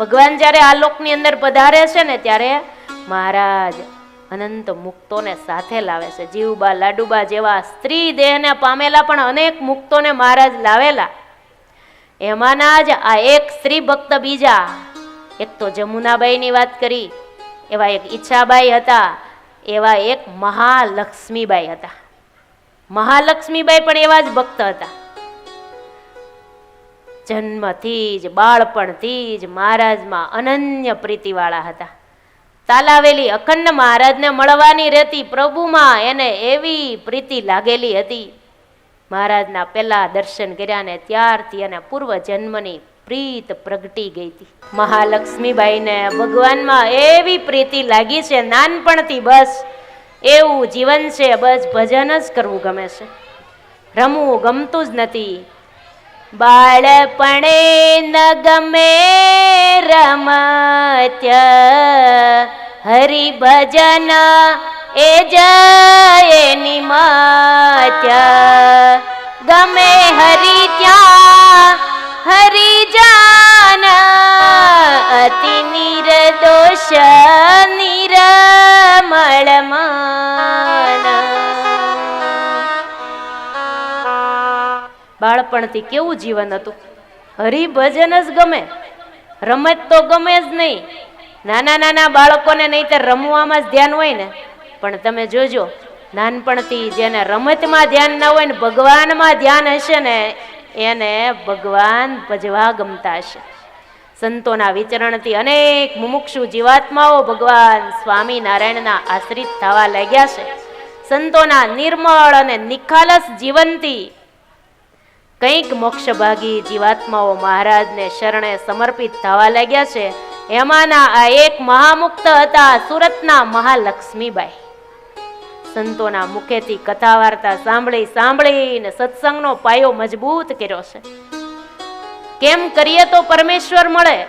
ભગવાન જ્યારે આ લોકની અંદર પધારે છે ને, ત્યારે મહારાજ અનંત મુક્તોને સાથે લાવે છે. જીવબા લાડુબા જેવા સ્ત્રી દેહને પામેલા પણ અનેક મુક્તોને મહારાજ લાવેલા. એમાંના જ આ એક સ્ત્રી ભક્ત બીજા. એક તો જમુનાબાઈની વાત કરી, એવા એક ઈચ્છાબાઈ હતા, એવા એક મહાલક્ષ્મીબાઈ હતા. મહાલક્ષ્મીબાઈ પણ એવા જ ભક્ત હતા. જન્મથી જ, બાળપણથી જ મહારાજમાં અનન્ય પ્રીતિવાળા હતા. તાલાવેલી અખંડ મહારાજને મળવાની રહેતી પ્રભુમાં એને એવી પ્રીતિ લાગેલી હતી. મહારાજના પહેલા દર્શન કર્યા ને ત્યારથી એને પૂર્વ જન્મની પ્રીત પ્રગટી ગઈ હતી. મહાલક્ષ્મીબાઈને ભગવાનમાં એવી પ્રીતિ લાગી છે, નાનપણથી બસ એવું જીવન છે, બસ ભજન જ કરવું ગમે છે. રમવું ગમતું જ નથી. बालपणे न गमे रमत हरि भजन एयनि मत गमे हरित्या हरिजान अति निरदोष निरमळमा બાળપણથી કેવું જીવન હતું? હરિભજન જ ગમે. રમત તો ગમે જ નહીં. નાના નાના બાળકોને નહીં તો રમવામાં જ ધ્યાન હોય ને. પણ તમે જોજો, નાનપણથી જેને રમતમાં ધ્યાન ના હોય ને, ભગવાનમાં ધ્યાન હશે ને, એને ભગવાન ભજવા ગમતા હશે. સંતોના વિચરણથી અનેક મુમુક્ષુ જીવાત્માઓ ભગવાન સ્વામિનારાયણના આશ્રિત થવા લાગ્યા છે. સંતોના નિર્મળ અને નિખાલસ જીવનથી કંઈક મોક્ષભાગી જીવાત્માઓ મહારાજને શરણે સમર્પિત થવા લાગ્યા છે. એમાંના આ એક મહામુક્ત હતા સુરતના મહાલક્ષ્મીબાઈ. સંતોના મુખેથી કથા વાર્તા સાંભળી સાંભળીને સત્સંગનો પાયો મજબૂત કર્યો છે. કેમ કરીએ તો પરમેશ્વર મળે?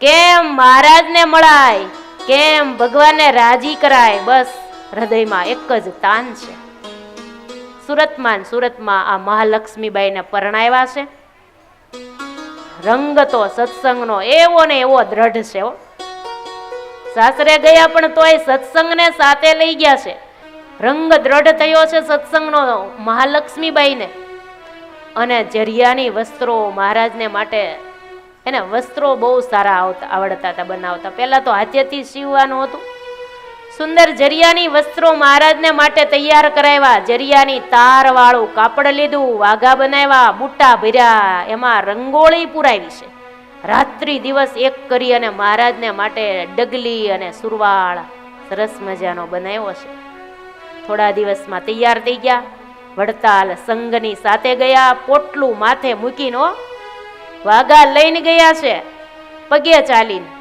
કેમ મહારાજને મળાય? કેમ ભગવાનને રાજી કરાય? બસ, હૃદયમાં એક જ તાન છે. સુરતમાં સુરતમાં આ મહાલક્ષ્મીબાઈને પરણાવ્યા છે. રંગ તો સત્સંગનો એવો ને એવો દ્રઢ છે સાસરે ગયા પણ તોય સત્સંગને સાથે લઈ ગયા છે. રંગ દ્રઢ થયો છે સત્સંગનો મહાલક્ષ્મીબાઈને. અને જરિયાની વસ્ત્રો મહારાજને માટે એને વસ્ત્રો બહુ સારા આવતા, આવડતા હતા, બનાવતા. પહેલા તો હાથેથી સીવવાનું હતું. સુંદર જરિયાની વસ્ત્રો મહારાજને માટે તૈયાર કરાવ્યા. જરિયાની તાર વાળું કાપડ લીધું, વાઘા બનાવ્યા, બુટ્ટા ભર્યા, એમાં રંગોળી પુરાવી છે. રાત્રિ દિવસ એક કરી અને મહારાજને માટે ડગલી અને સુરવાળ સરસ મજાનો બનાવ્યો છે. થોડા દિવસમાં તૈયાર થઈ ગયા. વડતાલ સંઘની સાથે ગયા, પોટલું માથે મૂકીને વાઘા લઈને ગયા છે. પગે ચાલીને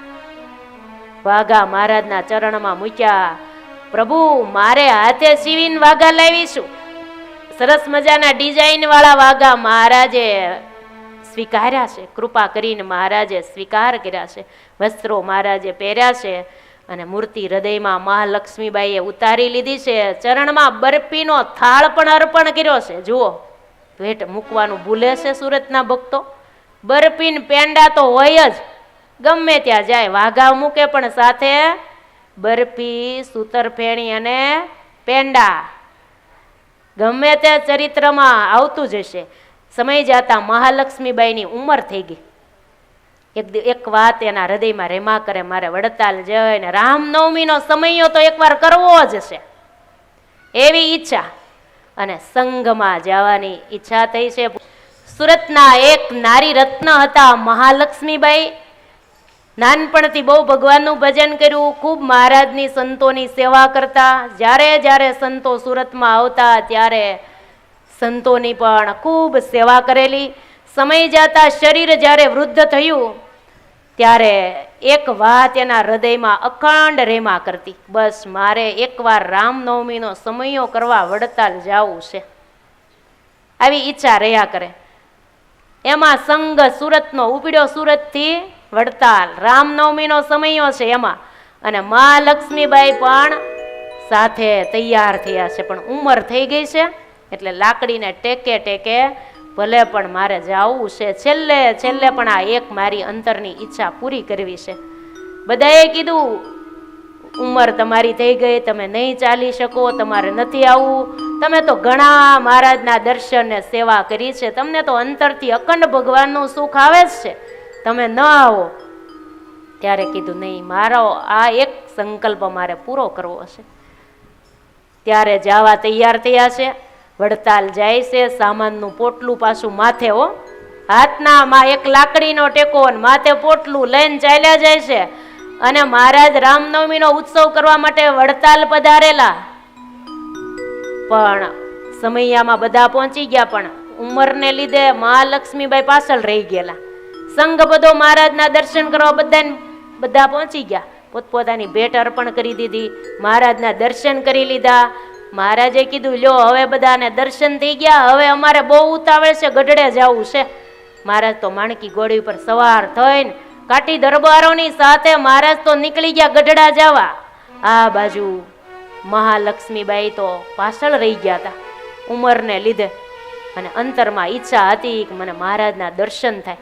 વાઘા મહારાજના ચરણમાં મૂક્યા. પ્રભુ, મારે હાથે સીવીને વાઘા લાવીશું. સરસ મજાના ડિઝાઇન વાળા વાઘા મહારાજે સ્વીકાર્યા છે. કૃપા કરીને મહારાજે સ્વીકાર કર્યા છે. વસ્ત્રો મહારાજે પહેર્યા છે અને મૂર્તિ હૃદયમાં મહાલક્ષ્મીબાઈએ ઉતારી લીધી છે. ચરણમાં બરફીનો થાળ પણ અર્પણ કર્યો છે. જુઓ, ભેટ મૂકવાનું ભૂલે છે સુરતના ભક્તો. બરફીન પેંડા તો હોય જ. ગમે ત્યાં જાય. વાઘા મૂકે પણ સાથે બરફી સૂતરફેણી અને પેંડા. ગમે તે ચરિત્રમાં આવતું જ હશે. સમય જતા મહાલક્ષ્મીબાઈની ઉંમર થઈ ગઈ. એક એક વાત એના હૃદયમાં રેમા કરે, મારે વડતાલ જઈને રામનવમીનો સમયો તો એકવાર કરવો જ છે. એવી ઈચ્છા. અને સંઘમાં જવાની ઈચ્છા થઈ છે. સુરતના એક નારી રત્ન હતા મહાલક્ષ્મીબાઈ. નાનપણથી બહુ ભગવાનનું ભજન કર્યું. ખૂબ મહારાજની સંતોની સેવા કરતા. જ્યારે જ્યારે સંતો સુરતમાં આવતા, ત્યારે સંતોની પણ ખૂબ સેવા કરેલી. સમય જતા શરીર જ્યારે વૃદ્ધ થયું, ત્યારે એક વાત એના હૃદયમાં અખંડ રેમા કરતી. બસ મારે એકવાર રામનવમીનો સમયો કરવા વડતાલ જવું છે. આવી ઈચ્છા રહ્યા કરે. એમાં સંઘ સુરતનો ઉપડ્યો સુરતથી વડતાલ. રામનવમીનો સમયો છે એમાં. અને મહાલક્ષ્મીબાઈ પણ સાથે તૈયાર થયા છે. પણ ઉંમર થઈ ગઈ છે, એટલે લાકડીને ટેકે ટેકે ભલે પણ મારે જાવું છે. છેલ્લે છેલ્લે પણ આ એક મારી અંતરની ઈચ્છા પૂરી કરવી છે. બધાએ કીધું, ઉંમર તમારી થઈ ગઈ, તમે નહીં ચાલી શકો, તમારે નથી આવવું. તમે તો ઘણા મહારાજના દર્શન સેવા કરી છે. તમને તો અંતરથી અખંડ ભગવાનનું સુખ આવે જ છે. તમે ન આવો. ત્યારે કીધું, નહીં, મારો આ એક સંકલ્પ મારે પૂરો કરવો છે ત્યારે જવા તૈયાર થયા છે. વડતાલ જાય છે, સામાનનું પોટલું પાછું માથે, હો. હાથના માં એક લાકડીનો ટેકો અને માથે પોટલું લઈને ચાલ્યા જાય છે. અને મહારાજ રામનવમીનો ઉત્સવ કરવા માટે વડતાલ પધારેલા. પણ સમૈયામાં બધા પહોંચી ગયા, પણ ઉંમરને લીધે મહાલક્ષ્મીબાઈ પાછળ રહી ગયેલા. સંઘ બધો મહારાજના દર્શન કરવા બધાને બધા પહોંચી ગયા. પોતપોતાની ભેટ અર્પણ કરી દીધી. મહારાજના દર્શન કરી લીધા. મહારાજે કીધું, લ્યો, હવે બધાને દર્શન થઈ ગયા. હવે અમારે બહુ ઉતાવળ છે, ગઢડે જવું છે. મહારાજ તો માણકી ગોળી ઉપર સવાર થઈને કાઠી દરબારોની સાથે મહારાજ તો નીકળી ગયા ગઢડા જવા. આ બાજુ મહાલક્ષ્મીબાઈ તો પાછળ રહી ગયા હતા ઉંમરને લીધે. અને અંતરમાં ઈચ્છા હતી કે મને મહારાજના દર્શન થાય.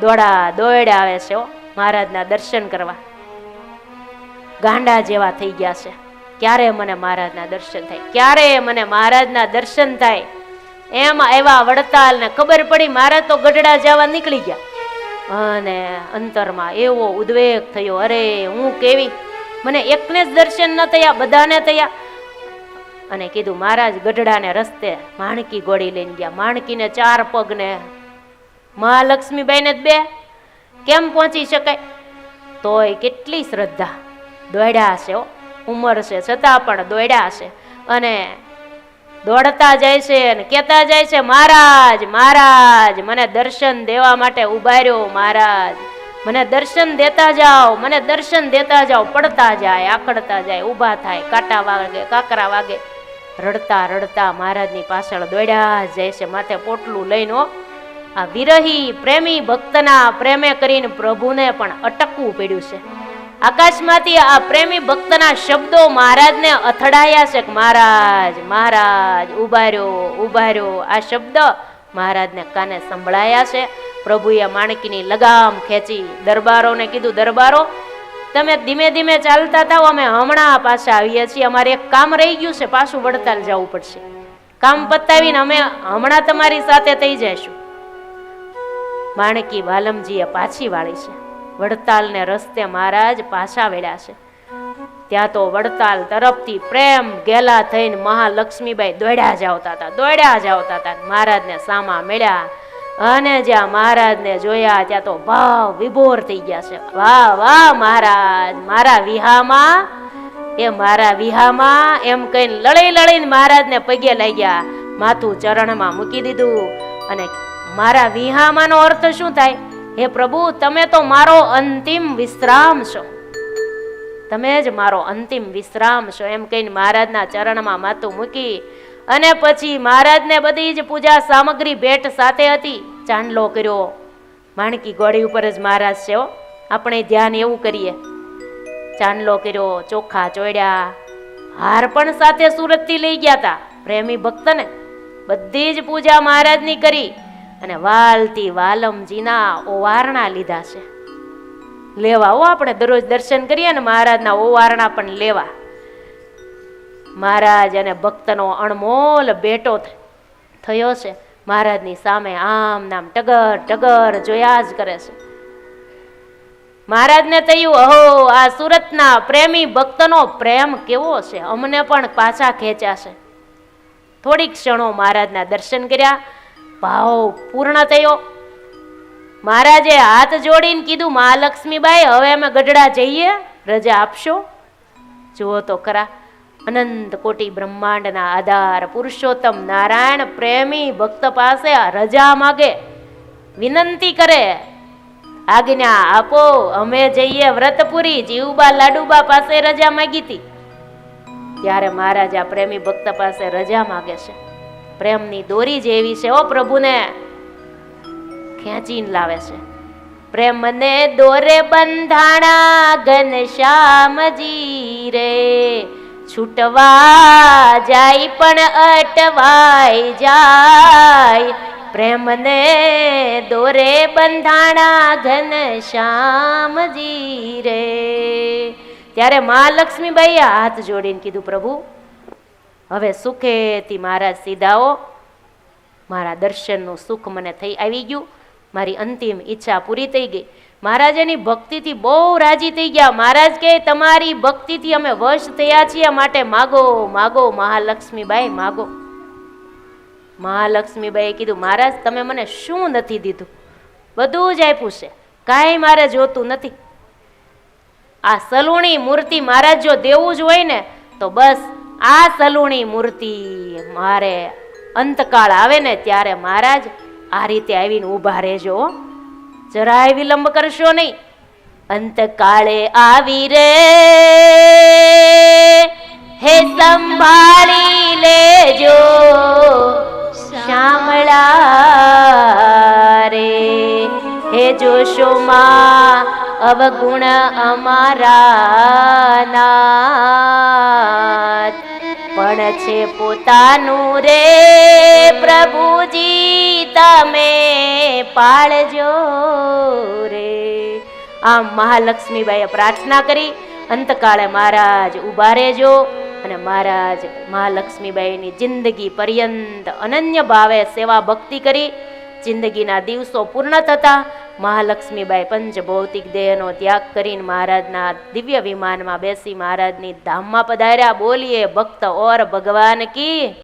દોડા દોડા આવે છે મહારાજના દર્શન કરવા. ગાંડા જેવા થઈ ગયા છે. ક્યારે મને મહારાજના દર્શન થાય? ક્યારે મને મહારાજના દર્શન થાય? એમ આવ્યા વડતાલ ને ખબર પડી મહારાજ તો ગઢડા જવા નીકળી ગયા. અને અંતરમાં એવો ઉદ્વેગ થયો, અરે હું કેવી? મને એકને જ દર્શન ન થયા, બધાને થયા. અને કીધું, મહારાજ ગઢડાને રસ્તે માણકી ગોળી લઈને ગયા. માણકીને ચાર પગને મહાલક્ષ્મીબાઈને જ બે. કેમ પહોંચી શકાય? તોય કેટલી શ્રદ્ધા. દોડ્યા છે હો. ઉંમર છે, છતાં પણ દોડ્યા છે અને દોડતા જાય છે અને કહેતા જાય છે, મહારાજ મહારાજ, મને દર્શન દેવા માટે ઊભા રહ્યો મહારાજ. મને દર્શન દેતા જાઓ, મને દર્શન દેતા જાઓ. પડતા જાય આકડતા જાય, ઊભા થાય, કાંટા વાગે, કાકરા વાગે. રડતા રડતા મહારાજની પાછળ દોડ્યા જાય છે, માથે પોટલું લઈને. આ વિરહી પ્રેમી ભક્તના પ્રેમે કરીને પ્રભુને પણ અટકવું પડ્યું છે. આકાશમાંથી આ પ્રેમી ભક્તના શબ્દો મહારાજને અથડાયા છે મહારાજ મહારાજ ઉભાર્યો ઉભાર્યો આ શબ્દ મહારાજને કાને સંભળાયા છે? પ્રભુએ માણકીની લગામ ખેંચી દરબારોને કીધું, દરબારો, તમે ધીમે ધીમે ચાલતા થાવ અમે હમણાં પાછા આવીએ છીએ. અમારે એક કામ રહી ગયું છે, પાછું વડતાલ જવું પડશે. કામ પતાવીને અમે હમણાં તમારી સાથે થઈ જઈશું. માણકી વાલમજીએ પાછી વાળી છે. વડતાલને રસ્તે મહારાજ પાછા વેળ્યા છે. ત્યાં તો વડતાલ તરફથી પ્રેમ ગેલા થઈને મહાલક્ષ્મીબાઈ દોડ્યા જ હતા, દોડ્યા જ હતા. મહારાજને સામા મળ્યા અને જ્યાં મહારાજને જોયા ત્યાં તો ભાવ વિભોર થઈ ગયા છે. વાહ વાહ મહારાજ, મારા વિહામાં, એ મારા વિહામાં એમ કહીને લડી લડીને મહારાજને પગે લાગ્યા. માથું ચરણમાં મૂકી દીધું અને મારા વિહામાનો અર્થ શું થાય? હે પ્રભુ, તમે તો મારો અંતિમ વિશ્રામ છો. તમે જ મારો અંતિમ વિશ્રામ છો, એમ કહીને મહારાજના ચરણમાં માથું મૂકી અને પછી મહારાજને બધી જ પૂજા સામગ્રી ભેટ સાથે હતી, ચાંદલો કર્યો. માણકી ગોળી ઉપર જ મહારાજ છે આપણે ધ્યાન એવું કરીએ. ચાંદલો કર્યો, ચોખા ચોડ્યા હાર પણ સાથે સુરતથી લઈ ગયા હતા પ્રેમી ભક્તને. બધી જ પૂજા મહારાજની કરી. અને વાલતી વાલમજીના ઓવારણા લીધા છે. લેવા હો આપણે દરરોજ દર્શન કરીએ ને મહારાજના ઓવારણા પણ લેવા. મહારાજ અને ભક્તનો અણમોલ ભેટો થયો છે. મહારાજની સામે આમ નામ ટગર ટગર જોયા જ કરે છે. મહારાજને થયું, અહો, આ સુરતના પ્રેમી ભક્તનો પ્રેમ કેવો છે? અમને પણ પાછા ખેંચ્યા છે. થોડીક ક્ષણો મહારાજના દર્શન કર્યા. ભાવ પૂર્ણ થયો. મહારાજે હાથ જોડીને કીધું, મહાલક્ષ્મીબાઈ, હવે અમે ગઢડા જઈએ, રજા આપશો. જુઓ તો ખરા, અનંત કોટી બ્રહ્માંડના આધાર, પુરુષોત્તમ નારાયણ પ્રેમી ભક્ત પાસે રજા માગે. વિનંતી કરે, આજ્ઞા આપો, અમે જઈએ વ્રતપુરી. જીવબા લાડુબા પાસે રજા માગી હતી. ત્યારે મહારાજા પ્રેમી ભક્ત પાસે રજા માગે છે. પ્રેમની દોરી જેવી છે ઓ પ્રભુને. ખેંચીને લાવે છે. પ્રેમને દોરે બંધાણા ઘનશ્યામજી રે. છૂટવા જાય પણ અટવાઈ જાય. પ્રેમને દોરે બંધાણા ઘન શ્યામજી રે. ત્યારે મહાલક્ષ્મીબાઈએ હાથ જોડીને કીધું, પ્રભુ હવે સુખેથી મહારાજ સીધાઓ, મારા દર્શનનું સુખ મને થઈ આવી ગયું. મારી અંતિમ ઈચ્છા પૂરી થઈ ગઈ. મહારાજની ભક્તિથી બહુ રાજી થઈ ગયા. મહારાજ કે તમારી ભક્તિથી અમે વશ થયા છીએ. માટે માગો માગો, મહાલક્ષ્મીબાઈ, માગો. મહાલક્ષ્મીબાઈએ કીધું, મહારાજ, તમે મને શું નથી દીધું? બધું જ આપ્યું છે. કાંઈ મારે જોતું નથી. આ સલુણી મૂર્તિ મહારાજ જો દેવું જ હોય ને, તો બસ આ સલુણી મૂર્તિ મારે અંતકાળ આવે ને ત્યારે મહારાજ, આ રીતે આવીને ઊભા રહેજો. જરાય વિલંબ કરશો નહીં. અંતકાળે આવી રે. હે સંભાળી લેજો. શામળા રે. હે જોશોમાં અવગુણ અમારા પણ છે પોતાનું રે પ્રભુજી, તમે પાળજો રે. આમ મહાલક્ષ્મીબાઈએ પ્રાર્થના કરી, અંતકાળે મહારાજ ઊભા રહેજો અને મહારાજ મહાલક્ષ્મીબાઈની જિંદગી પર્યંત અનન્ય ભાવે સેવા ભક્તિ કરી, જિંદગીના દિવસો પૂર્ણ થતા મહાલક્ષ્મીબાઈ પંચભૌતિક દેહનો ત્યાગ કરીને મહારાજના દિવ્ય વિમાનમાં બેસી મહારાજની ધામમાં પધાર્યા. બોલીએ, ભક્ત ઓર ભગવાન કી?